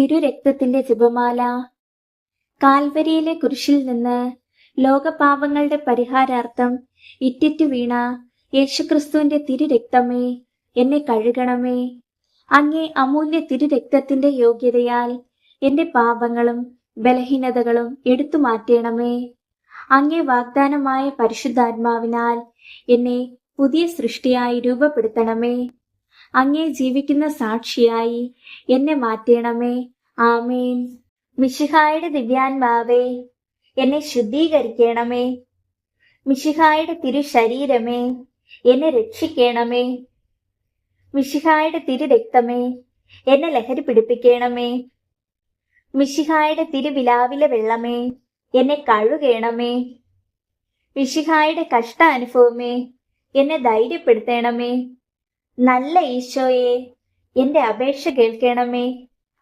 തിരുരക്തത്തിന്റെ ജപമാല. കാൽവരിയിലെ കുരിശിൽ നിന്ന് ലോകപാപങ്ങളുടെ പരിഹാരാർത്ഥം ഇറ്റിറ്റു വീണ യേശുക്രിസ്തുവിന്റെ തിരുരക്തമേ എന്നെ കഴുകണമേ. അങ്ങേ അമൂല്യ തിരുരക്തത്തിന്റെ യോഗ്യതയാൽ എന്റെ പാപങ്ങളും ബലഹീനതകളും എടുത്തു മാറ്റണമേ. അങ്ങേ വാഗ്ദാനമായ പരിശുദ്ധാത്മാവിനാൽ എന്നെ പുതിയ സൃഷ്ടിയായി രൂപപ്പെടുത്തണമേ. അങ്ങേ ജീവിക്കുന്ന സാക്ഷിയായി എന്നെ മാറ്റണമേ. ആമേൻ. മിശിഹായുടെ ദിവ്യാൻഭാവേ എന്നെ ശുദ്ധീകരിക്കണമേ. മിശിഹായുടെ തിരുശരീരമേ എന്നെ രക്ഷിക്കണമേ. മിശിഹായുടെ തിരുരക്തമേ എന്നെ ലഹരി പിടിപ്പിക്കണമേ. മിശിഹായുടെ തിരുവിലാവിലെ വെള്ളമേ എന്നെ കഴുകേണമേ. മിശിഹായുടെ കഷ്ട അനുഭവമേ എന്നെ ധൈര്യപ്പെടുത്തണമേ. നല്ല ഈശോയെ എന്റെ അപേക്ഷ കേൾക്കണമേ.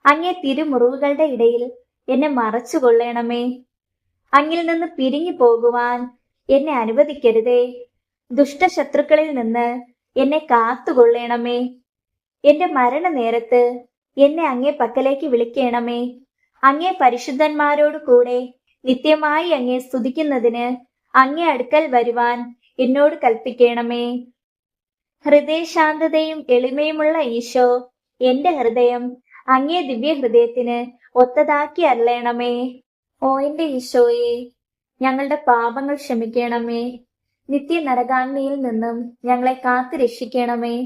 അങ്ങേ തിരുമുറിവുകളുടെ ഇടയിൽ എന്നെ മറച്ചുകൊള്ളണമേ. അങ്ങിൽ നിന്ന് പിരിഞ്ഞു പോകുവാൻ എന്നെ അനുവദിക്കരുതേ. ദുഷ്ടശത്രുക്കളിൽ നിന്ന് എന്നെ കാത്തുകൊള്ളണമേ. എന്റെ മരണനേരത്ത് എന്നെ അങ്ങേ പക്കലേക്ക് വിളിക്കണമേ. അങ്ങേ പരിശുദ്ധന്മാരോട് കൂടെ നിത്യമായി അങ്ങേ സ്തുതിക്കുന്നതിന് അങ്ങേ അടുക്കൽ വരുവാൻ എന്നോട് കൽപ്പിക്കണമേ. ഹൃദയശാന്തതയും എളിമയുമുള്ള ഈശോ എന്റെ ഹൃദയം അങ്ങേ ദിവ്യ ഹൃദയത്തിന് ഒത്തതാക്കി അരളയണമേ ഓ എന്റെ ഈശോയെ ഞങ്ങളുടെ പാപങ്ങൾ ക്ഷമിക്കണമേ. നിത്യ നരകാഗ്നിയിൽ നിന്നും ഞങ്ങളെ കാത്തു രക്ഷിക്കണമേ.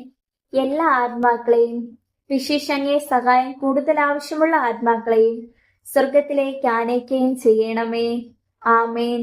എല്ലാ ആത്മാക്കളെയും വിശേഷങ്ങയെ സഹായം കൂടുതൽ ആവശ്യമുള്ള ആത്മാക്കളെയും സ്വർഗത്തിലേക്ക് ആനയിക്കുകയും ചെയ്യണമേ. ആമേൻ.